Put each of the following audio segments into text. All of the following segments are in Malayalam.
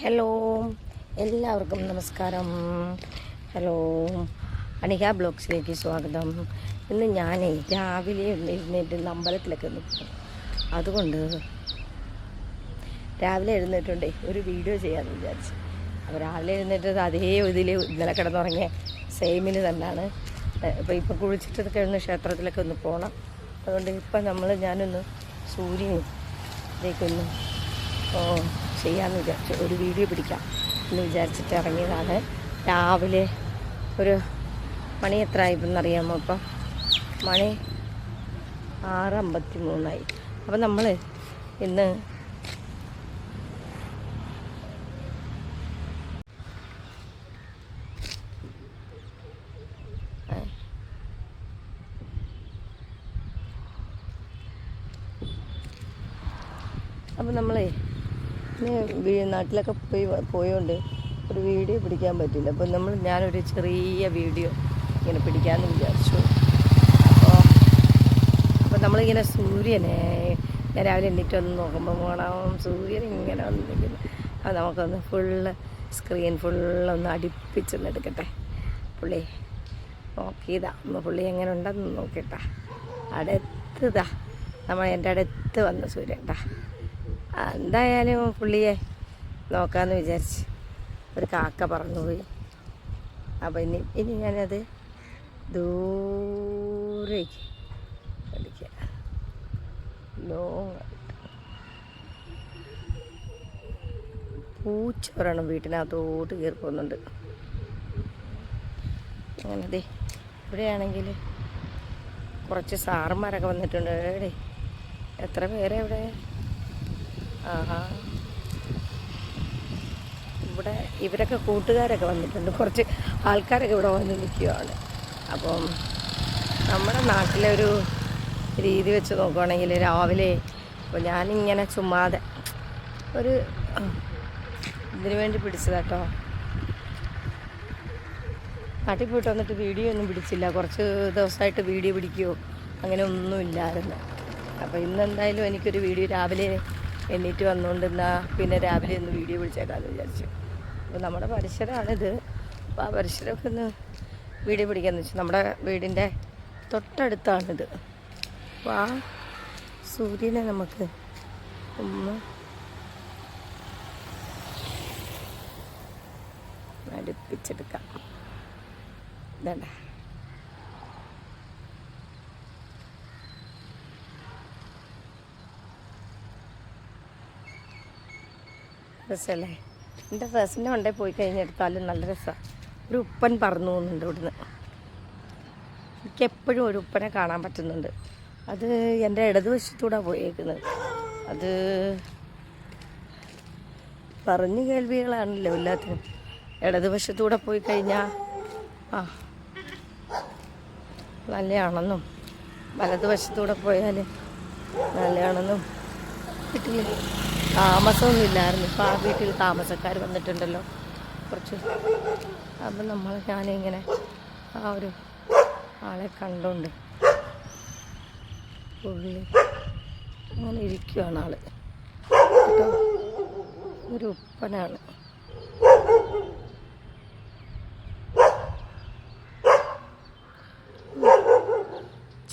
ഹലോ എല്ലാവർക്കും നമസ്കാരം. ഹലോ അനിക ബ്ലോഗ്സിലേക്ക് സ്വാഗതം. ഇന്ന് ഞാൻ രാവിലെ എഴുന്നേറ്റ് അമ്പലത്തിലൊക്കെ ഒന്ന് പോകും അതുകൊണ്ട് രാവിലെ എഴുന്നേറ്റുണ്ടേ ഒരു വീഡിയോ ചെയ്യാമെന്ന് വിചാരിച്ചു. അപ്പോൾ രാവിലെ എഴുന്നേറ്റത് അതേ ഇതിൽ ഇന്നലെ കിടന്നുറങ്ങിയ സെയിമിന് തന്നെയാണ് ഇപ്പോൾ ഇപ്പോൾ കുളിച്ചിട്ടൊക്കെ ഒന്ന് ക്ഷേത്രത്തിലൊക്കെ ഒന്ന് പോകണം അതുകൊണ്ട് ഇപ്പം നമ്മൾ ഞാനൊന്ന് സൂര്യനും ഇതേക്കൊന്ന് ഓ ചെയ്യാമെന്ന് വിചാരിച്ചു ഒരു വീഡിയോ പിടിക്കാം എന്ന് വിചാരിച്ചിട്ട് ഇറങ്ങിയതാണ്. രാവിലെ ഒരു മണി എത്ര ആയിപ്പോന്നറിയാമോ ഇപ്പം? മണി ആറ് അമ്പത്തി മൂന്നായി അപ്പം നമ്മൾ ഇന്ന് അപ്പം നമ്മളേ ഇന്ന് വീ- നാട്ടിലൊക്കെ പോയി പോയോണ്ട് ഒരു വീഡിയോ പിടിക്കാൻ പറ്റില്ല അപ്പോൾ നമ്മൾ ഞാനൊരു ചെറിയ വീഡിയോ ഇങ്ങനെ പിടിക്കാമെന്ന് വിചാരിച്ചു. അപ്പോൾ അപ്പോൾ നമ്മളിങ്ങനെ സൂര്യനെ ഞാൻ രാവിലെ ഒന്ന് നോക്കുമ്പോൾ പോകണം സൂര്യൻ ഇങ്ങനെ വന്നിരിക്കുന്നു. അപ്പോൾ നമുക്കൊന്ന് ഫുള്ള് സ്ക്രീൻ ഫുള്ളൊന്ന് അടുപ്പിച്ചൊന്ന് എടുക്കട്ടെ. പുള്ളി നോക്കിയതാ. ഒന്ന് പുള്ളി എങ്ങനെ ഉണ്ടെന്ന് നോക്കിട്ടാ അടുത്തതാ. നമ്മൾ എന്റെ അടുത്ത് വന്ന സൂര്യൻ ട്ടാ. ആ, എന്തായാലും പുള്ളിയെ നോക്കാമെന്ന് വിചാരിച്ച് ഒരു കാക്ക പറന്നുപോയി. അപ്പോൾ ഇനി ഇനി ഞാനത് ദൂരേക്ക് പഠിക്കുക ലോങ് പൂച്ച വീട്ടിനകത്തോട്ട് കയറി പോകുന്നുണ്ട്. അങ്ങനെ ഇവിടെയാണെങ്കിൽ കുറച്ച് സാറന്മാരൊക്കെ വന്നിട്ടുണ്ട്. എടേ എത്ര പേരെ ഇവിടെ? ഇവിടെ ഇവരൊക്കെ കൂട്ടുകാരൊക്കെ വന്നിട്ടുണ്ട്. കുറച്ച് ആൾക്കാരൊക്കെ ഇവിടെ വന്ന് നിൽക്കുകയാണ് അപ്പം നമ്മുടെ നാട്ടിലെ ഒരു രീതി വെച്ച് നോക്കുകയാണെങ്കിൽ രാവിലെ അപ്പോൾ ഞാനിങ്ങനെ ചുമ്മാതെ ഒരു ഇതിനു വേണ്ടി പിടിച്ചതാട്ടോ നാട്ടിൽ പോയിട്ട് വന്നിട്ട് വീഡിയോ ഒന്നും പിടിച്ചില്ല. കുറച്ച് ദിവസമായിട്ട് വീഡിയോ പിടിക്കുകയോ അങ്ങനെ ഒന്നും ഇല്ലായിരുന്നു അപ്പോൾ ഇന്ന് എന്തായാലും എനിക്കൊരു വീഡിയോ രാവിലെ എണ്ണീറ്റ് വന്നുകൊണ്ട് എന്നാ പിന്നെ രാവിലെ ഒന്ന് വീഡിയോ വിളിച്ചേക്കാമെന്ന് വിചാരിച്ചു. അപ്പോൾ നമ്മുടെ പരിസരമാണിത് അപ്പോൾ ആ പരിസരമൊക്കെ ഒന്ന് വീഡിയോ പിടിക്കാമെന്ന് വെച്ചു. നമ്മുടെ വീടിന്റെ തൊട്ടടുത്താണിത്. അപ്പോൾ ആ സൂര്യനെ നമുക്ക് ഒന്ന് അടുപ്പിച്ചെടുക്കാം. ഇതണ്ട. രസമല്ലേ? എന്റെ ഫ്രസിന്റെ കൊണ്ടേ പോയി കഴിഞ്ഞെടുത്താലും നല്ല രസമാണ് ഒരു ഉപ്പൻ പറന്നു പോകുന്നുണ്ട് ഇവിടുന്ന്. എനിക്ക് എപ്പോഴും ഒരു ഉപ്പനെ കാണാൻ പറ്റുന്നുണ്ട്. അത് എന്റെ ഇടതുവശത്തൂടെ പോയേക്കുന്നത്. അത് പറഞ്ഞു കേൾവികളാണല്ലോ എല്ലാത്തിനും. ഇടതുവശത്തൂടെ പോയി കഴിഞ്ഞാൽ ആ നല്ലതാണെന്നും വലതുവശത്തൂടെ പോയാൽ നല്ലതാണെന്നും വീട്ടിൽ താമസമൊന്നും ഇല്ലായിരുന്നു ഇപ്പോൾ ആ വീട്ടിൽ താമസക്കാർ വന്നിട്ടുണ്ടല്ലോ. കുറച്ച് അപ്പം നമ്മൾ ഞാനിങ്ങനെ ആ ഒരു ആളെ കണ്ടുകൊണ്ട് പുള്ളി അങ്ങനെ ഇരിക്കുകയാണ് കേട്ടോ? ഒരു ഉപ്പനാണ്.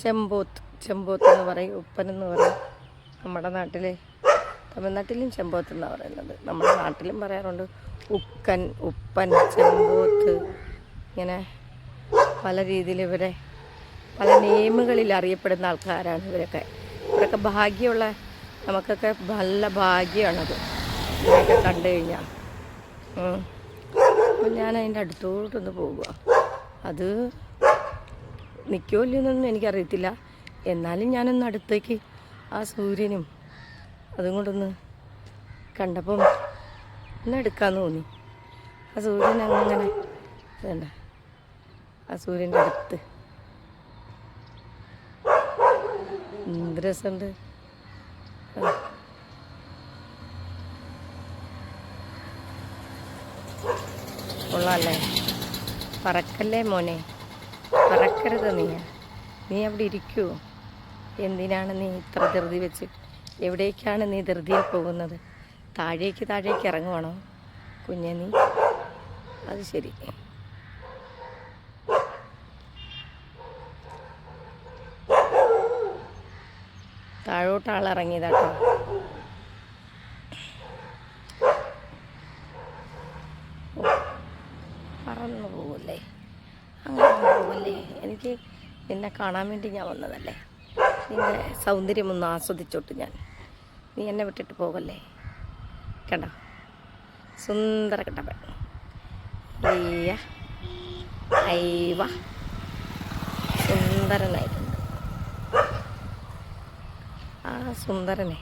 ചെമ്പോത്ത് ചെമ്പോത്ത് എന്ന് പറയും ഉപ്പനെന്ന് പറയും. നമ്മുടെ നാട്ടിൽ തമിഴ്നാട്ടിലും ചെമ്പോത്ത് എന്നാണ് പറയുന്നത്. നമ്മുടെ നാട്ടിലും പറയാറുണ്ട് ഉക്കൻ ഉപ്പൻ ചെമ്പോത്ത്. ഇങ്ങനെ പല രീതിയിൽ ഇവരെ പല നെയിമുകളിൽ അറിയപ്പെടുന്ന ആൾക്കാരാണ് ഇവരൊക്കെ. ഇവരൊക്കെ ഭാഗ്യമുള്ള നമുക്കൊക്കെ നല്ല ഭാഗ്യമാണത്. ഇവരൊക്കെ കണ്ടു കഴിഞ്ഞാൽ അപ്പം ഞാൻ അതിന്റെ അടുത്തോട്ടൊന്ന് പോകുക അത് നിൽക്കുമല്ലോ എന്നൊന്നും എനിക്കറിയത്തില്ല. എന്നാലും ഞാനൊന്ന് അടുത്തേക്ക് ആ സൂര്യനും അതും കൊണ്ടൊന്ന് കണ്ടപ്പം ഒന്ന് എടുക്കാമെന്ന് തോന്നി. ആ സൂര്യൻ അങ്ങനെ വേണ്ട. ആ സൂര്യന്റെ അടുത്ത്. എന്ത് രസമുണ്ട്. കൊള്ളാല്ലേ പറക്കല്ലേ മോനെ? പറക്കരുത് നീ. നീ അവിടെ ഇരിക്കുവോ എന്തിനാണ് നീ ഇത്ര ധൃതി വെച്ച് എവിടേക്കാണ് നീ ധൃതിയിൽ പോകുന്നത്? താഴേക്ക് താഴേക്ക് ഇറങ്ങുവാണോ? കുഞ്ഞെ നീ. അത് ശരി. താഴോട്ട് ആളിറങ്ങിയതാട്ടോ ഓ, പറന്നു പോവല്ലേ? അങ്ങനെ പോവല്ലേ? എനിക്ക് നിന്നെ കാണാൻ വേണ്ടി ഞാൻ വന്നതല്ലേ? നിന്റെ സൗന്ദര്യം ഒന്ന് ആസ്വദിച്ചോട്ട് ഞാൻ. നീ എന്നെ വിട്ടിട്ട് പോകല്ലേ? കണ്ട? സുന്ദര കിട്ടപ്പൻ അയ്യ അയ്വ സുന്ദരനായിട്ടുണ്ട് ആ സുന്ദരനെ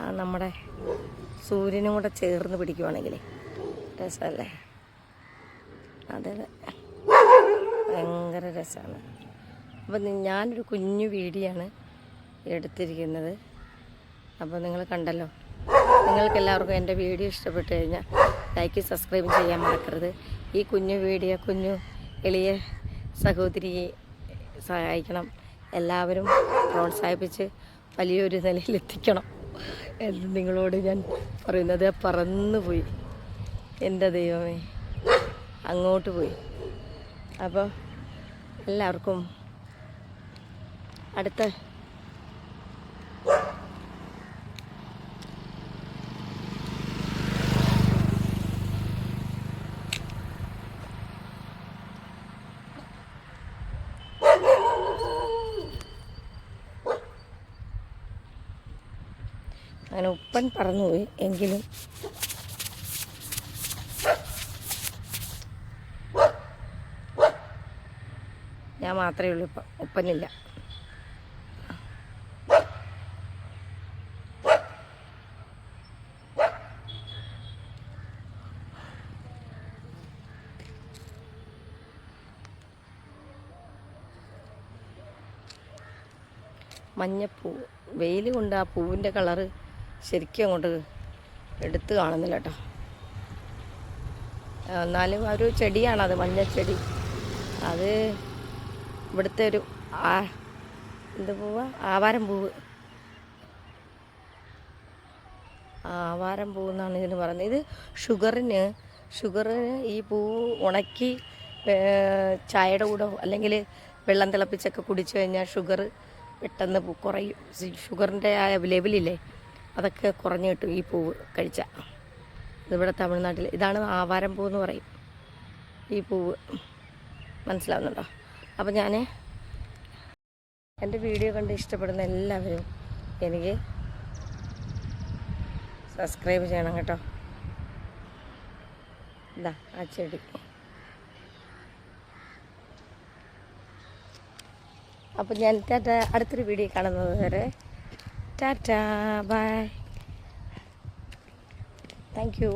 ആ നമ്മുടെ സൂര്യനും കൂടെ ചേർന്ന് പിടിക്കുവാണെങ്കിലേ രസമല്ലേ? അതെ. ഭയങ്കര രസമാണ്. അപ്പം ഞാനൊരു കുഞ്ഞു വീഡിയാണ് എടുത്തിരിക്കുന്നത്. അപ്പോൾ നിങ്ങൾ കണ്ടല്ലോ. നിങ്ങൾക്ക് എല്ലാവർക്കും എന്റെ വീഡിയോ ഇഷ്ടപ്പെട്ട് കഴിഞ്ഞാൽ ലൈക്ക് സബ്സ്ക്രൈബ് ചെയ്യാൻ മറക്കരുത്. ഈ കുഞ്ഞു വീഡിയോ കുഞ്ഞു എളിയ സഹോദരിയെ സഹായിക്കണം. എല്ലാവരും പ്രോത്സാഹിപ്പിച്ച് വലിയൊരു നിലയിലെത്തിക്കണം എന്ന് നിങ്ങളോട് ഞാൻ പറയുന്നത്. പറന്നുപോയി എന്റെ ദൈവമേ അങ്ങോട്ട് പോയി. അപ്പോൾ എല്ലാവർക്കും അടുത്ത. അങ്ങനെ ഉപ്പൻ പറന്നുപോയി എങ്കിലും. ഞാൻ മാത്രമേ ഉള്ളൂ ഇപ്പം ഉപ്പനില്ല. മഞ്ഞപ്പൂ. വെയിൽ കൊണ്ട് ആ പൂവിന്റെ കളറ് ശരിക്കും അങ്ങോട്ട് എടുത്ത് കാണുന്നില്ല കേട്ടോ എന്നാലും ആ ഒരു ചെടിയാണത് മഞ്ഞച്ചെടി. അത് ഇവിടുത്തെ ഒരു ആ എന്ത് പൂവാ? ആവാരം പൂവ്. ആവാരം പൂവ് എന്നാണ് ഇതിന് പറയുന്നത്. ഇത് ഷുഗറിന് ഷുഗറിന് ഈ പൂവ് ഉണക്കി ചായയുടെ കൂടെ അല്ലെങ്കിൽ വെള്ളം തിളപ്പിച്ചൊക്കെ കുടിച്ചു കഴിഞ്ഞാൽ ഷുഗർ പെട്ടെന്ന് കുറയും. ഷുഗറിന്റെ ആ ലെവലില്ലേ അതൊക്കെ കുറഞ്ഞു കിട്ടും ഈ പൂവ് കഴിച്ചാൽ ഇതിവിടെ തമിഴ്നാട്ടിൽ ഇതാണ് ആവാരം പൂ എന്ന് പറയും. ഈ പൂവ്. മനസ്സിലാവുന്നുണ്ടോ? അപ്പോൾ ഞാൻ എന്റെ വീഡിയോ കണ്ട് ഇഷ്ടപ്പെടുന്ന എല്ലാവരും എനിക്ക് സബ്സ്ക്രൈബ് ചെയ്യണം കേട്ടോ. ഇതാ ആ ചെടി. അപ്പം ഞാൻ ടാറ്റ അടുത്തൊരു വീഡിയോ കാണുന്നത് വരെ. Tata bye thank you